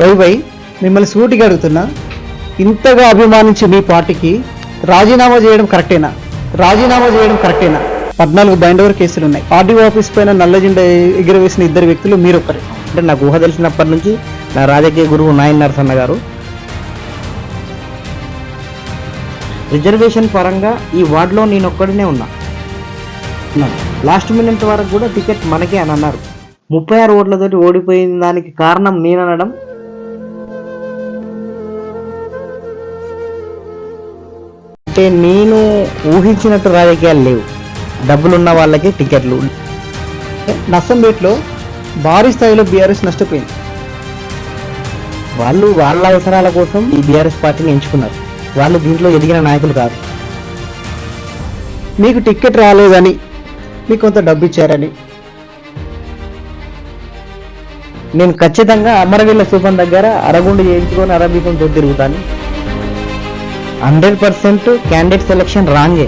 YY మిమ్మల్ని సూటిగా అడుగుతున్నా. ఇంతగా అభిమానించే మీ పార్టీకి రాజీనామా చేయడం కరెక్టేనా? రాజీనామా చేయడం కరెక్టేనా? పద్నాలుగు బైండోవర్ కేసులు ఉన్నాయి. ఆర్డీఓ ఆఫీస్ పైన నల్ల జెండా ఎగురవేసిన ఇద్దరు వ్యక్తులు మీరొక్కరు. అంటే నాకు ఊహ తెలిసినప్పటి నుంచి నా రాజకీయ గురువు నాయన్ నరసన్న గారు. రిజర్వేషన్ పరంగా ఈ వార్డులో నేను ఒక్కడినే ఉన్నా. లాస్ట్ మినిట్ వరకు కూడా టికెట్ మనకే అని అన్నారు. ముప్పై ఆరు ఓట్లతోటి ఓడిపోయిన దానికి కారణం నేననడం అంటే నేను ఊహించినట్టు రాజకీయాలు లేవు. డబ్బులున్న వాళ్ళకి టికెట్లు. నర్సంపేటలో భారీ స్థాయిలో బీఆర్ఎస్ నష్టపోయింది. వాళ్ళు వాళ్ళ అవసరాల కోసం ఈ బీఆర్ఎస్ పార్టీని ఎంచుకున్నారు. వాళ్ళు దీంట్లో ఎదిగిన నాయకులు కాదు. మీకు టికెట్ రాలేదని మీకు కొంత డబ్బు ఇచ్చారని నేను ఖచ్చితంగా అమరవీళ్ళ సూపం దగ్గర అరగుండు చేయించుకొని అరబీకంతో తిరుగుతాను. హండ్రెడ్ పర్సెంట్ క్యాండిడేట్ సెలెక్షన్ రాంగే.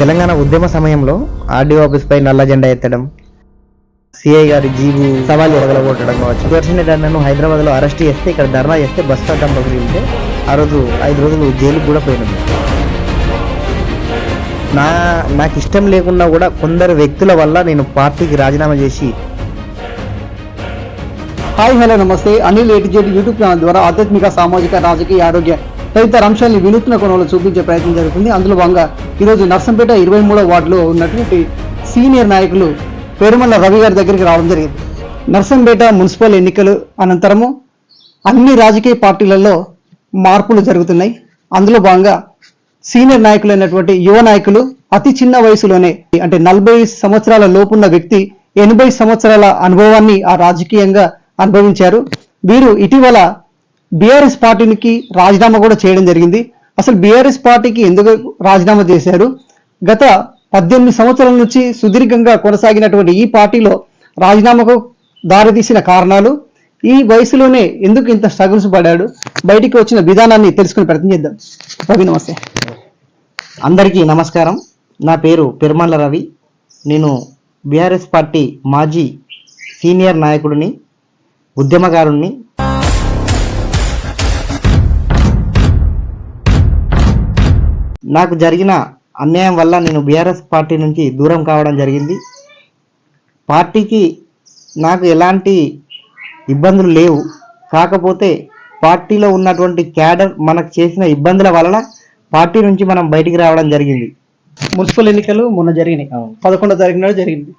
తెలంగాణ ఉద్యమ సమయంలో ఆర్డీఓ ఆఫీస్ పై నల్ల జెండా ఎత్తడం సిఐ గారి జీబు సవాల్ ఎరగలగొట్టడం కావచ్చు. సుదర్శన్ నన్ను హైదరాబాద్లో అరెస్ట్ చేస్తే ఇక్కడ ధర్నా చేస్తే బస్ స్టాప్ పగిలి ఉంటే ఆ రోజు ఐదు రోజులు జైలుకు కూడా పోయినాను నా నాకు ఇష్టం లేకున్నా కూడా కొందరు వ్యక్తుల వల్ల నేను పార్టీకి రాజీనామా చేసి హాయ్ హలో నమస్తే. అనిల్ ఏటిజెడ్ యూట్యూబ్ ఛానల్ ద్వారా ఆధ్యాత్మిక సామాజిక రాజకీయ ఆరోగ్య తదితర అంశాన్ని వినూత్న కోణంలో చూపించే ప్రయత్నం జరుగుతుంది. అందులో భాగంగా ఈరోజు నర్సంపేట ఇరవై మూడో వార్డులో ఉన్నటువంటి సీనియర్ నాయకులు పేరుమల్ల రవి గారి దగ్గరికి రావడం జరిగింది. నర్సంపేట మున్సిపల్ ఎన్నికలు అనంతరము అన్ని రాజకీయ పార్టీలలో మార్పులు జరుగుతున్నాయి. అందులో భాగంగా సీనియర్ నాయకులైనటువంటి యువ నాయకులు అతి చిన్న వయసులోనే అంటే నలభై సంవత్సరాల లోపున్న వ్యక్తి ఎనభై సంవత్సరాల అనుభవాన్ని ఆ రాజకీయంగా అనుభవించారు. వీరు ఇటీవల బీఆర్ఎస్ పార్టీకి రాజీనామా కూడా చేయడం జరిగింది. అసలు బీఆర్ఎస్ పార్టీకి ఎందుకు రాజీనామా చేశారు? గత పద్దెనిమిది సంవత్సరాల నుంచి సుదీర్ఘంగా కొనసాగినటువంటి ఈ పార్టీలో రాజీనామాకు దారితీసిన కారణాలు ఈ వయసులోనే ఎందుకు ఇంత స్ట్రగుల్స్ పడాడు బయటికి వచ్చిన విధానాన్ని తెలుసుకుని ప్రయత్నం చేద్దాం. రవి నమస్తే. అందరికీ నమస్కారం. నా పేరు పెరుమాళ్ళ రవి. నేను బీఆర్ఎస్ పార్టీ మాజీ సీనియర్ నాయకుడిని ఉద్యమకారుణ్ణి నాకు జరిగిన అన్యాయం వల్ల నేను బీఆర్ఎస్ పార్టీ నుంచి దూరం కావడం జరిగింది. పార్టీకి నాకు ఎలాంటి ఇబ్బందులు లేవు. కాకపోతే పార్టీలో ఉన్నటువంటి క్యాడర్ మనకు చేసిన ఇబ్బందుల వలన పార్టీ నుంచి మనం బయటికి రావడం జరిగింది. మున్సిపల్ ఎన్నికలు మొన్న జరిగినాయి. పదకొండో తారీఖు నాడు జరిగింది.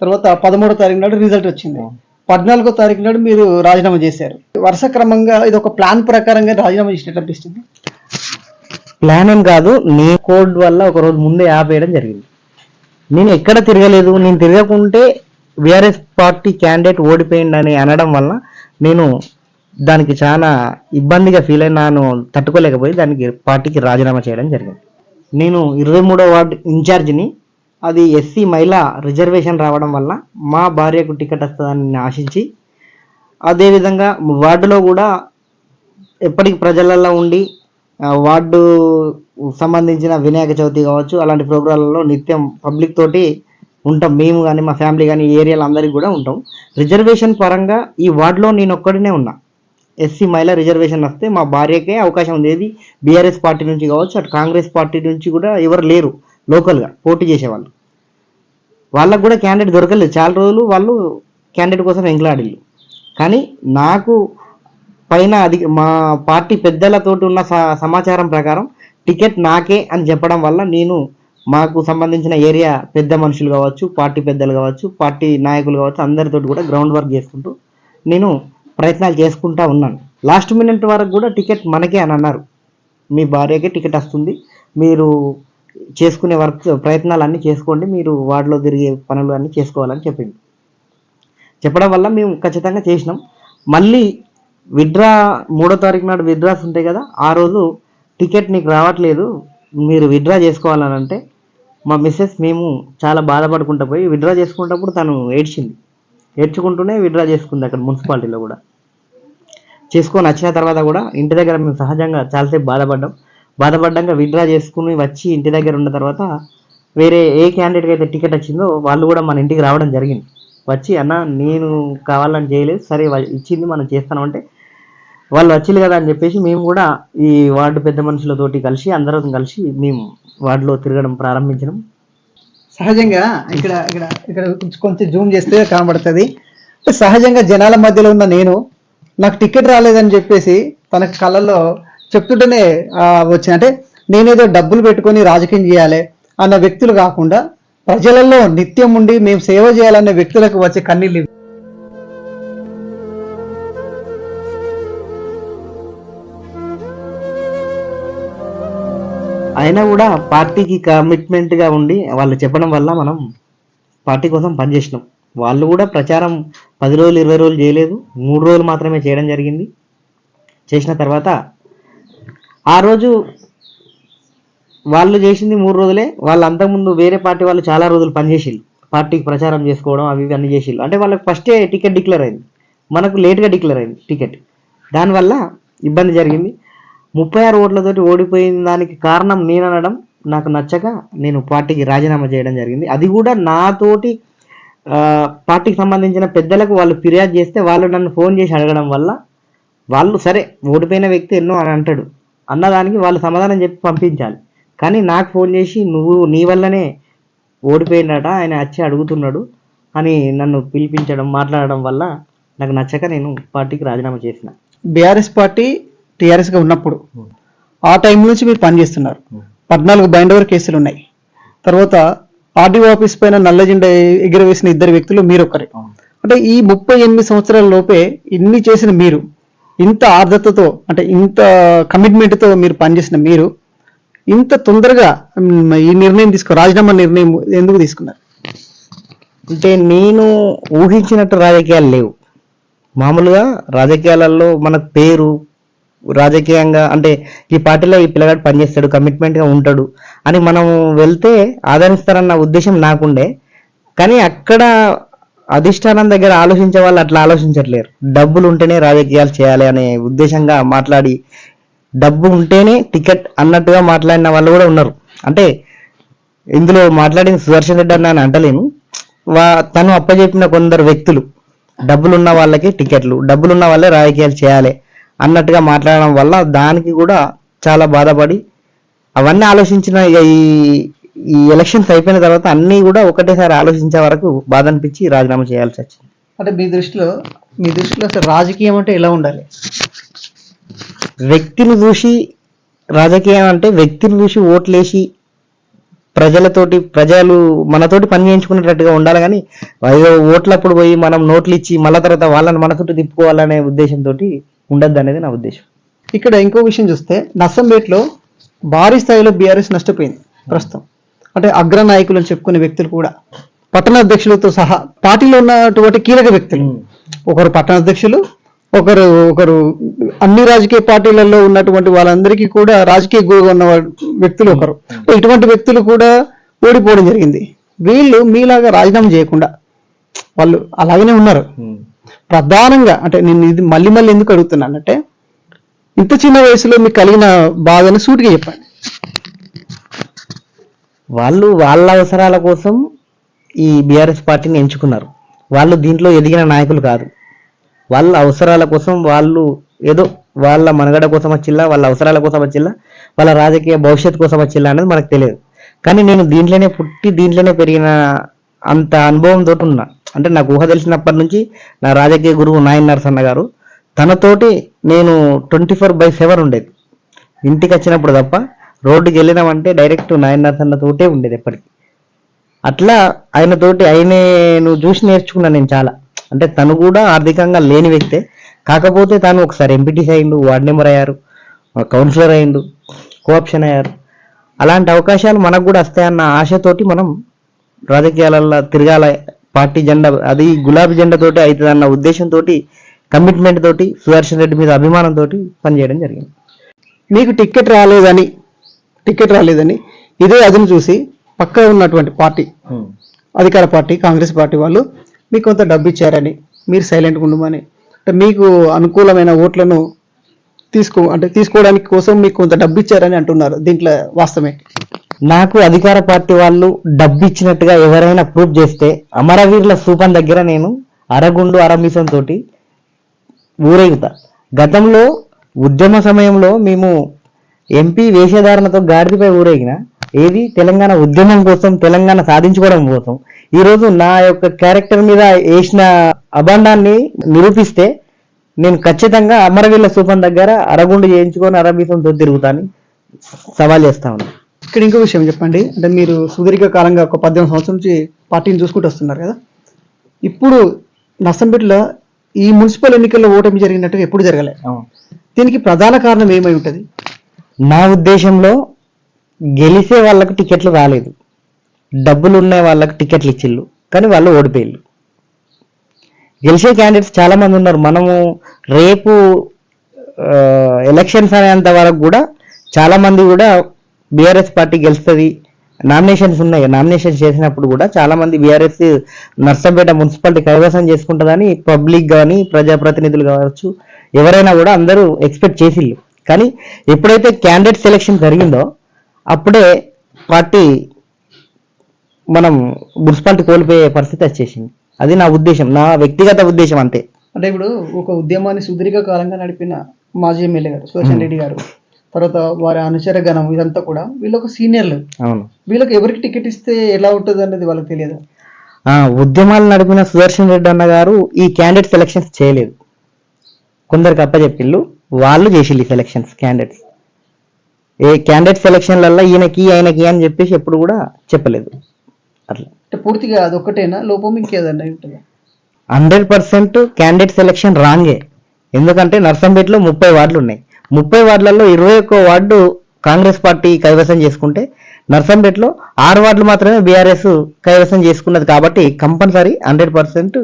తర్వాత పదమూడో తారీఖు నాడు రిజల్ట్ వచ్చింది. పద్నాలుగో తారీఖు నాడు మీరు రాజీనామా చేశారు. వరుస క్రమంగా ఇది ఒక ప్లాన్ ప్రకారంగా రాజీనామా చేసినట్టు అనిపిస్తుంది? ప్లాన్ ఏం కాదు నీ కోడ్ వల్ల ఒక రోజు ముందే ఆపేయడం జరిగింది. నేను ఎక్కడ తిరగలేదు నేను తిరగకుంటే విఆర్ఎస్ పార్టీ క్యాండిడేట్ ఓడిపోయిందని అనడం వల్ల నేను దానికి చాలా ఇబ్బందిగా ఫీల్ అయినాను తట్టుకోలేకపోయి దానికి పార్టీకి రాజీనామా చేయడం జరిగింది. నేను ఇరవై మూడో వార్డు ఇన్ఛార్జిని అది ఎస్సీ మహిళ రిజర్వేషన్ రావడం వల్ల మా భార్యకు టికెట్ వస్తుందని నేను ఆశించి అదేవిధంగా వార్డులో కూడా ఎప్పటికి ప్రజలలో ఉండి వార్డు సంబంధించిన వినాయక చవితి కావచ్చు అలాంటి ప్రోగ్రాంలలో నిత్యం పబ్లిక్ తోటి ఉంటాం. మేము కానీ మా ఫ్యామిలీ కానీ ఈ ఏరియాలో అందరికి కూడా ఉంటాం. రిజర్వేషన్ పరంగా ఈ వార్డులో నేను ఒక్కడినే ఉన్నా. ఎస్సీ మహిళ రిజర్వేషన్ వస్తే మా భార్యకే అవకాశం ఉంది ఏది బీఆర్ఎస్ పార్టీ నుంచి కావచ్చు అటు కాంగ్రెస్ పార్టీ నుంచి కూడా ఎవరు లేరు. లోకల్గా పోటీ చేసేవాళ్ళు. వాళ్ళకు కూడా క్యాండిడేట్ దొరకలేదు. చాలా రోజులు వాళ్ళు క్యాండిడేట్ కోసం ఎంకలాడిల్లు కానీ నాకు పైన అది మా పార్టీ పెద్దలతోటి ఉన్న స- సమాచారం ప్రకారం టికెట్ నాకే అని చెప్పడం వల్ల నేను మాకు సంబంధించిన ఏరియా పెద్ద మనుషులు కావచ్చు పార్టీ పెద్దలు కావచ్చు పార్టీ నాయకులు కావచ్చు అందరితోటి కూడా గ్రౌండ్ వర్క్ చేసుకుంటూ నేను ప్రయత్నాలు చేసుకుంటా ఉన్నాను. లాస్ట్ మినిట్ వరకు కూడా టికెట్ మనకే అని అన్నారు. మీ భార్యకే టికెట్ వస్తుంది. మీరు చేసుకునే వర్క్ ప్రయత్నాలు అన్నీ చేసుకోండి. మీరు వార్డులో తిరిగే పనులు అన్నీ చేసుకోవాలని చెప్పింది చెప్పడం వల్ల మేము ఖచ్చితంగా చేసినాం. మళ్ళీ విడ్రా మూడో తారీఖు నాడు విడ్రాస్ ఉంటాయి కదా ఆ రోజు టికెట్ నీకు రావట్లేదు. మీరు విడ్రా చేసుకోవాలని అంటే మా మిస్సెస్ మేము చాలా బాధపడుకుంటా పోయి విడ్రా చేసుకునేటప్పుడు తను ఏడ్చింది. ఏడ్చుకుంటూనే విడ్రా చేసుకుంది అక్కడ మున్సిపాలిటీలో కూడా. చేసుకొని వచ్చిన తర్వాత కూడా ఇంటి దగ్గర మేము సహజంగా చాలాసేపు బాధపడ్డాం. బాధపడ్డాక విత్డ్రా చేసుకుని వచ్చి ఇంటి దగ్గర ఉన్న తర్వాత వేరే ఏ క్యాండిడేట్కి అయితే టికెట్ వచ్చిందో వాళ్ళు కూడా మన ఇంటికి రావడం జరిగింది. వచ్చి అన్న నేను కావాలని చేయలేదు. సరే ఇచ్చింది మనం చేస్తామంటే వాళ్ళు వచ్చింది కదా అని చెప్పేసి మేము కూడా ఈ వార్డు పెద్ద మనుషులతోటి కలిసి అందరం కలిసి మేము వార్డులో తిరగడం ప్రారంభించడం సహజంగా ఇక్కడ ఇక్కడ ఇక్కడ కొంచెం జూమ్ చేస్తే కనబడుతుంది. సహజంగా జనాల మధ్యలో ఉన్న నేను నాకు టికెట్ రాలేదని చెప్పేసి తన కళ్ళల్లో చెప్తుంటేనే ఆ, వచ్చిన అంటే నేనేదో డబ్బులు పెట్టుకొని రాజకీయం చేయాలి అన్న వ్యక్తులు కాకుండా ప్రజలలో నిత్యం ఉండి మేము సేవ చేయాలనే వ్యక్తులకు వచ్చే కన్నీళ్ళు అయినా కూడా పార్టీకి కమిట్మెంట్గా ఉండి వాళ్ళు చెప్పడం వల్ల మనం పార్టీ కోసం పనిచేసినాం. వాళ్ళు కూడా ప్రచారం పది రోజులు ఇరవై రోజులు చేయలేదు. మూడు రోజులు మాత్రమే చేయడం జరిగింది. చేసిన తర్వాత ఆ రోజు వాళ్ళు చేసింది మూడు రోజులే. వాళ్ళు అంతకుముందు వేరే పార్టీ వాళ్ళు చాలా రోజులు పనిచేసిళ్ళు పార్టీకి ప్రచారం చేసుకోవడం అవి ఇవి అన్ని చేసిళ్ళు. అంటే వాళ్ళకి ఫస్టే టికెట్ డిక్లేర్ అయింది. మనకు లేట్గా డిక్లేర్ అయింది టికెట్ దానివల్ల ఇబ్బంది జరిగింది. ముప్పై ఆరు ఓట్లతోటి ఓడిపోయిన దానికి కారణం నేను అనడం నాకు నచ్చక నేను పార్టీకి రాజీనామా చేయడం జరిగింది. అది కూడా నాతోటి పార్టీకి సంబంధించిన పెద్దలకు వాళ్ళు ఫిర్యాదు చేస్తే వాళ్ళు నన్ను ఫోన్ చేసి అడగడం వల్ల వాళ్ళు సరే ఓడిపోయిన వ్యక్తి ఎన్నో అని అంటాడు. అన్నదానికి వాళ్ళు సమాధానం చెప్పి పంపించాలి. కానీ నాకు ఫోన్ చేసి నువ్వు నీ వల్లనే ఓడిపోయిందట ఆయన వచ్చి అడుగుతున్నాడు అని నన్ను పిలిపించడం మాట్లాడడం వల్ల నాకు నచ్చక నేను పార్టీకి రాజీనామా చేసిన. బీఆర్ఎస్ పార్టీ టీఆర్ఎస్గా ఉన్నప్పుడు ఆ టైం నుంచి మీరు పనిచేస్తున్నారు. పద్నాలుగు బైండవర్ కేసులు ఉన్నాయి. తర్వాత ఆర్డీఓ ఆఫీస్ పైన నల్ల జెండా ఎగురవేసిన ఇద్దరు వ్యక్తులు మీరు ఒకరే అంటే ఈ ముప్పై ఎనిమిది సంవత్సరాల లోపే ఇన్ని చేసిన మీరు ఇంత ఆర్ద్రతతో అంటే ఇంత కమిట్మెంట్తో మీరు పనిచేసిన మీరు ఇంత తొందరగా ఈ నిర్ణయం తీసుకో రాజీనామా నిర్ణయం ఎందుకు తీసుకున్నారు? అంటే నేను ఊహించినట్టు రాజకీయాలు లేవు. మామూలుగా రాజకీయాలలో మన పేరు రాజకీయంగా అంటే ఈ పార్టీలో ఈ పిల్లగాడు పనిచేస్తాడు కమిట్మెంట్గా ఉంటాడు అని మనం వెళ్తే ఆదరిస్తారన్న ఉద్దేశం నాకుండే. కానీ అక్కడ అధిష్టానం దగ్గర ఆలోచించే వాళ్ళు అట్లా ఆలోచించట్లేరు. డబ్బులు ఉంటేనే రాజకీయాలు చేయాలి అనే ఉద్దేశంగా మాట్లాడి డబ్బు ఉంటేనే టికెట్ అన్నట్టుగా మాట్లాడిన వాళ్ళు కూడా ఉన్నారు. అంటే ఇందులో మాట్లాడిన సుదర్శన్ రెడ్డి అని అంటలేను. వా తను అప్పచెప్పిన కొందరు వ్యక్తులు డబ్బులున్న వాళ్ళకి టికెట్లు డబ్బులున్న వాళ్ళే రాజకీయాలు చేయాలి అన్నట్టుగా మాట్లాడడం వల్ల దానికి కూడా చాలా బాధపడి అవన్నీ ఆలోచించిన ఇక ఈ ఈ ఎలక్షన్స్ అయిపోయిన తర్వాత అన్నీ కూడా ఒకటేసారి ఆలోచించే వరకు బాధ అనిపించి రాజీనామా చేయాల్సి వచ్చింది. అంటే మీ దృష్టిలో మీ దృష్టిలో అసలు రాజకీయం అంటే ఎలా ఉండాలి? వ్యక్తిని చూసి రాజకీయం అంటే వ్యక్తిని చూసి ఓట్లేసి ప్రజలతోటి ప్రజలు మనతోటి పని చేయించుకునేటట్టుగా ఉండాలి కానీ ఓట్లప్పుడు పోయి మనం నోట్లు ఇచ్చి మళ్ళా తర్వాత వాళ్ళని మన చుట్టూ తిప్పుకోవాలనే ఉద్దేశంతో ఉండద్దు అనేది నా ఉద్దేశం. ఇక్కడ ఇంకో విషయం చూస్తే నర్సంపేటలో భారీ స్థాయిలో బీఆర్ఎస్ నష్టపోయింది ప్రస్తుతం. అంటే అగ్ర నాయకులు అని చెప్పుకునే వ్యక్తులు కూడా. పట్టణ అధ్యక్షులతో సహా పార్టీలో ఉన్నటువంటి కీలక వ్యక్తులు. ఒకరు పట్టణ అధ్యక్షులు ఒకరు ఒకరు అన్ని రాజకీయ పార్టీలలో ఉన్నటువంటి వాళ్ళందరికీ కూడా రాజకీయ గురుగా ఉన్న వ్యక్తులు ఒకరు. ఇటువంటి వ్యక్తులు కూడా ఓడిపోవడం జరిగింది. వీళ్ళు మీలాగా రాజీనామా చేయకుండా వాళ్ళు అలాగనే ఉన్నారు. ప్రధానంగా అంటే నేను ఇది మళ్ళీ మళ్ళీ ఎందుకు అడుగుతున్నానంటే ఇంత చిన్న వయసులో మీకు కలిగిన బాధను సూటిగా చెప్పండి. వాళ్ళు వాళ్ళ అవసరాల కోసం ఈ బీఆర్ఎస్ పార్టీని ఎంచుకున్నారు. వాళ్ళు దీంట్లో ఎదిగిన నాయకులు కాదు. వాళ్ళ అవసరాల కోసం వాళ్ళు ఏదో వాళ్ళ మనుగడ కోసం వచ్చిల్లా వాళ్ళ అవసరాల కోసం వచ్చిల్లా వాళ్ళ రాజకీయ భవిష్యత్తు కోసం వచ్చిల్లా అనేది మనకు తెలియదు. కానీ నేను దీంట్లోనే పుట్టి దీంట్లోనే పెరిగిన అంత అనుభవం తోటి ఉన్నా. అంటే నాకు ఊహ తెలిసినప్పటి నుంచి నా రాజకీయ గురువు నాయన్ నరసన్న గారు తనతోటి నేను ట్వంటీ ఫోర్ బై సెవెన్ ఉండేది. ఇంటికి వచ్చినప్పుడు తప్ప రోడ్డుకి వెళ్ళినామంటే డైరెక్ట్ నాయన్ నరసన్న తోటే ఉండేది ఎప్పటికీ. అట్లా ఆయనతోటి ఆయనే నువ్వు చూసి నేర్చుకున్నాను నేను చాలా. అంటే తను కూడా ఆర్థికంగా లేని వ్యక్తే. కాకపోతే తను ఒకసారి ఎంపీటీసీ అయిండు వార్డ్ నెంబర్ అయ్యారు కౌన్సిలర్ అయిండు కోఆప్షన్ అయ్యారు. అలాంటి అవకాశాలు మనకు కూడా వస్తాయన్న ఆశతోటి మనం రాజకీయాలలో తిరగాల పార్టీ జెండా అది గులాబీ జెండా తోటి అవుతుంది అన్న ఉద్దేశంతో కమిట్మెంట్ తోటి సుదర్శన్ రెడ్డి మీద అభిమానంతో పనిచేయడం జరిగింది. మీకు టికెట్ రాలేదని టికెట్ రాలేదని ఇదే అదును చూసి పక్క ఉన్నటువంటి పార్టీ అధికార పార్టీ కాంగ్రెస్ పార్టీ వాళ్ళు మీకు కొంత డబ్బు ఇచ్చారని మీరు సైలెంట్గా ఉండమని. అంటే మీకు అనుకూలమైన ఓట్లను తీసుకో అంటే తీసుకోవడానికి కోసం మీకు కొంత డబ్బు ఇచ్చారని అంటున్నారు దీంట్లో వాస్తవమే. నాకు అధికార పార్టీ వాళ్ళు డబ్బు ఇచ్చినట్టుగా ఎవరైనా ప్రూవ్ చేస్తే అమరవీరుల స్థూపం దగ్గర నేను అరగుండు అరమిసం తోటి ఊరేగుతా. గతంలో ఉద్యమ సమయంలో మేము ఎంపీ వేషధారణతో గాడిదపై ఊరేగిన ఏది? తెలంగాణ ఉద్యమం కోసం తెలంగాణ సాధించుకోవడం కోసం. ఈ రోజు నా యొక్క క్యారెక్టర్ మీద వేసిన అభండాన్ని నిరూపిస్తే నేను ఖచ్చితంగా అమరవీరుల స్థూపం దగ్గర అరగుండు చేయించుకొని అరబీసంతో తిరుగుతాను సవాల్ చేస్తా ఉన్నాను ఇక్కడ ఇంకో విషయం చెప్పండి. అంటే మీరు సుదీర్ఘ కాలంగా ఒక పద్దెనిమిది సంవత్సరం నుంచి పార్టీని చూసుకుంటూ వస్తున్నారు కదా. ఇప్పుడు నర్సంపేటలో ఈ మున్సిపల్ ఎన్నికల్లో ఓటమి జరిగినట్టుగా ఎప్పుడు జరగలే? దీనికి ప్రధాన కారణం ఏమై ఉంటుంది? నా ఉద్దేశంలో గెలిచే వాళ్ళకు టికెట్లు రాలేదు. డబ్బులు ఉన్న వాళ్ళకి టికెట్లు ఇచ్చిళ్ళు. కానీ వాళ్ళు ఓడిపోయిళ్ళు. గెలిచే క్యాండిడేట్స్ చాలామంది ఉన్నారు. మనము రేపు ఎలక్షన్స్ అనేంత వరకు కూడా చాలామంది కూడా బీఆర్ఎస్ పార్టీ గెలుస్తుంది. నామినేషన్స్ ఉన్నాయి. నామినేషన్స్ చేసినప్పుడు కూడా చాలామంది బీఆర్ఎస్ నర్సంపేట మున్సిపాలిటీ కైవసం చేసుకుంటుందని పబ్లిక్ కానీ ప్రజాప్రతినిధులు కావచ్చు ఎవరైనా కూడా అందరూ ఎక్స్పెక్ట్ చేసిళ్ళు. కానీ ఎప్పుడైతే క్యాండిడేట్ సెలెక్షన్ జరిగిందో అప్పుడే పార్టీ మనం మున్సిపాలిటీ కోల్పోయే పరిస్థితి వచ్చేసింది. అది నా ఉద్దేశం నా వ్యక్తిగత ఉద్దేశం అంతే. అంటే ఇప్పుడు ఒక ఉద్యమాన్ని సుదీర్ఘ కాలంగా నడిపిన మాజీ ఎమ్మెల్యే గారు సుదర్శన్ రెడ్డి గారు తర్వాత వారి అనుచర గణం ఇదంతా కూడా వీళ్ళు ఒక సీనియర్లు అవును. వీళ్ళకి ఎవరికి టికెట్ ఇస్తే ఎలా ఉంటుంది అనేది వాళ్ళకి తెలియదు? ఆ ఉద్యమాలు నడిపిన సుదర్శన్ రెడ్డి అన్న గారు ఈ క్యాండిడేట్ సెలక్షన్స్ చేయలేదు. కొందరికి అప్పచెప్పిళ్ళు. వాళ్ళు ఈ సెలక్షన్స్ క్యాండిడేట్స్ ఏ క్యాండిడేట్ సెలక్షన్లలో ఈయనకి ఆయనకి అని చెప్పేసి ఎప్పుడు కూడా చెప్పలేదు. అట్లా. అంటే పూర్తిగా అది ఒక్కటేనా లోపం ఇంకేదన్నా ఉంటుందా? హండ్రెడ్ పర్సెంట్ క్యాండిడేట్ సెలక్షన్ రాంగే ఎందుకంటే నర్సంపేటలో ముప్పై వార్డులు ఉన్నాయి ముప్పై వార్డులలో ఇరవై ఒక్క వార్డు కాంగ్రెస్ పార్టీ కైవసం చేసుకుంటే నర్సంపేటలో ఆరు వార్డులు మాత్రమే బీఆర్ఎస్ కైవసం చేసుకున్నది కాబట్టి కంపల్సరీ హండ్రెడ్ పర్సెంట్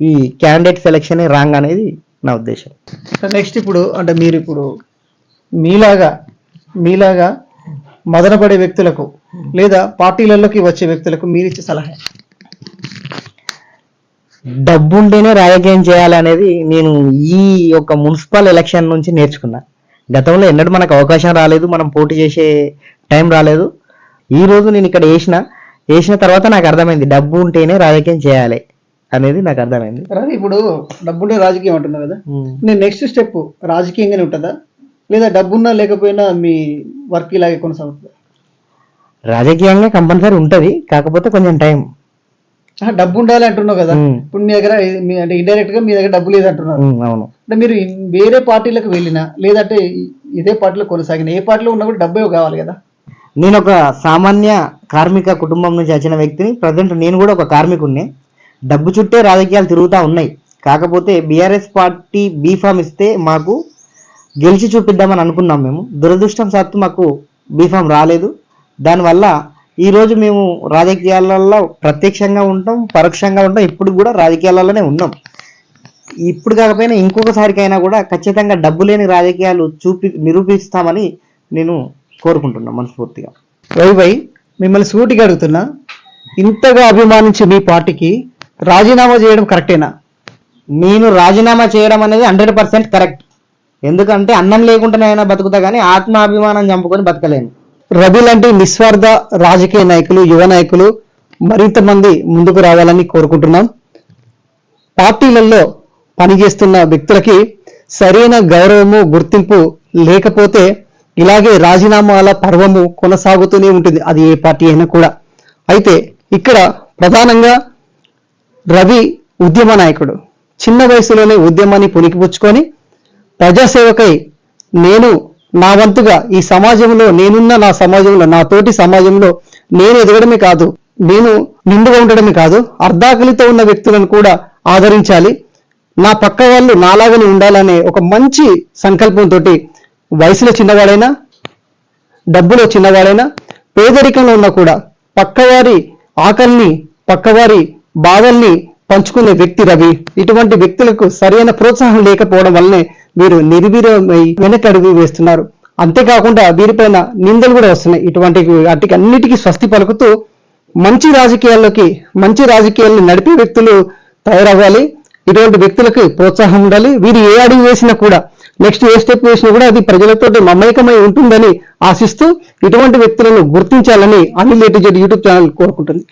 ఈ క్యాండిడేట్ సెలక్షన్ రాంగ్ అనేది నా ఉద్దేశం. నెక్స్ట్ ఇప్పుడు అంటే మీరు ఇప్పుడు మీలాగా మీలాగా మదనపడే వ్యక్తులకు లేదా పార్టీలలోకి వచ్చే వ్యక్తులకు మీరు ఇచ్చే సలహా? డబ్బు ఉంటేనే రాజకీయం చేయాలనేది నేను ఈ యొక్క మున్సిపల్ ఎలక్షన్ నుంచి నేర్చుకున్నా. గతంలో ఎన్నడూ మనకు అవకాశం రాలేదు మనం పోటీ చేసే టైం రాలేదు. ఈ రోజు నేను ఇక్కడ వేసిన వేసిన తర్వాత నాకు అర్థమైంది డబ్బు ఉంటేనే రాజకీయం చేయాలి. అనేది నాకు అర్థమైంది. రవి ఇప్పుడు డబ్బుండే రాజకీయం అంటున్నావు కదా. నేను నెక్స్ట్ స్టెప్ రాజకీయంగానే ఉంటుందా? లేదా డబ్బున్నా లేకపోయినా మీ వర్క్ ఇలాగే కొనసాగుతుందా? రాజకీయంగా కంపల్సరీ ఉంటది కాకపోతే కొంచెం టైం డబ్బు ఉండాలి అంటున్నావు కదా. ఇప్పుడు మీ దగ్గర అంటే ఇండైరెక్ట్గా మీ దగ్గర డబ్బు లేదు అంటున్నారు అవును. అంటే మీరు వేరే పార్టీలకు వెళ్ళినా లేదంటే ఇదే పార్టీలో కొనసాగిన ఏ పార్టీలో ఉన్నా కూడా డబ్బే కావాలి కదా. నేను ఒక సామాన్య కార్మిక కుటుంబం నుంచి వచ్చిన వ్యక్తిని ప్రజెంట్ నేను కూడా ఒక కార్మికుడిని డబ్బు చుట్టే రాజకీయాలు తిరుగుతూ ఉన్నాయి. కాకపోతే బీఆర్ఎస్ పార్టీ బీఫామ్ ఇస్తే మాకు గెలిచి చూపిద్దామని అనుకున్నాం మేము. దురదృష్టం సత్తు మాకు బీఫామ్ రాలేదు. దానివల్ల ఈరోజు మేము రాజకీయాలలో ప్రత్యక్షంగా ఉంటాం పరోక్షంగా ఉంటాం ఇప్పుడు కూడా రాజకీయాలలోనే ఉన్నాం. ఇప్పుడు కాకపోయినా ఇంకొకసారికైనా కూడా ఖచ్చితంగా డబ్బు లేని రాజకీయాలు చూపి నిరూపిస్తామని నేను కోరుకుంటున్నా మనస్ఫూర్తిగా. వైవై మిమ్మల్ని సూటిగా అడుగుతున్నా. ఇంతగా అభిమానించే మీ పార్టీకి రాజీనామా చేయడం కరెక్టేనా? నేను రాజీనామా చేయడం అనేది హండ్రెడ్ పర్సెంట్ కరెక్ట్. ఎందుకంటే అన్నం లేకుండానైనా బతుకుతా కానీ ఆత్మాభిమానం చంపుకొని బతకలేను. రవి లాంటి నిస్వార్థ రాజకీయ నాయకులు యువ నాయకులు మరింత మంది ముందుకు రావాలని కోరుకుంటున్నాం. పార్టీలలో పనిచేస్తున్న వ్యక్తులకి సరైన గౌరవము గుర్తింపు లేకపోతే ఇలాగే రాజీనామాల పర్వము కొనసాగుతూనే ఉంటుంది. అది ఏ పార్టీ అయినా కూడా. అయితే ఇక్కడ ప్రధానంగా రవి ఉద్యమ నాయకుడు. చిన్న వయసులోనే ఉద్యమాన్ని పుణికిపుచ్చుకొని ప్రజాసేవకై నేను నా వంతుగా ఈ సమాజంలో నేనున్న నా సమాజంలో నా తోటి సమాజంలో నేను ఎదగడమే కాదు నేను నిండుగా ఉండడమే కాదు అర్ధాకలితో ఉన్న వ్యక్తులను కూడా ఆదరించాలి. నా పక్క వాళ్ళు నాలాగని ఉండాలనే ఒక మంచి సంకల్పంతో వయసులో చిన్నవాడైనా డబ్బులో చిన్నవాడైనా పేదరికంలో ఉన్నా కూడా పక్కవారి ఆకలిని పక్కవారి బాధల్ని పంచుకునే వ్యక్తి రవి. ఇటువంటి వ్యక్తులకు సరైన ప్రోత్సాహం లేకపోవడం వల్లనే వీరు నిర్వీర్యమై వెనకడుగు వేస్తున్నారు. అంతేకాకుండా వీరిపైన నిందలు కూడా వస్తున్నాయి. ఇటువంటి వాటికి అన్నిటికీ స్వస్తి పలుకుతూ మంచి రాజకీయాల్లోకి మంచి రాజకీయాలను నడిపే వ్యక్తులు తయారవ్వాలి. ఇటువంటి వ్యక్తులకు ప్రోత్సాహం ఉండాలి. వీరు ఏ అడుగు వేసినా కూడా నెక్స్ట్ ఏ స్టెప్ వేసినా కూడా అది ప్రజలతో మమేకమై ఉంటుందని ఆశిస్తూ ఇటువంటి వ్యక్తులను గుర్తించాలని అనిల్ ఏ యూట్యూబ్ ఛానల్ కోరుకుంటుంది.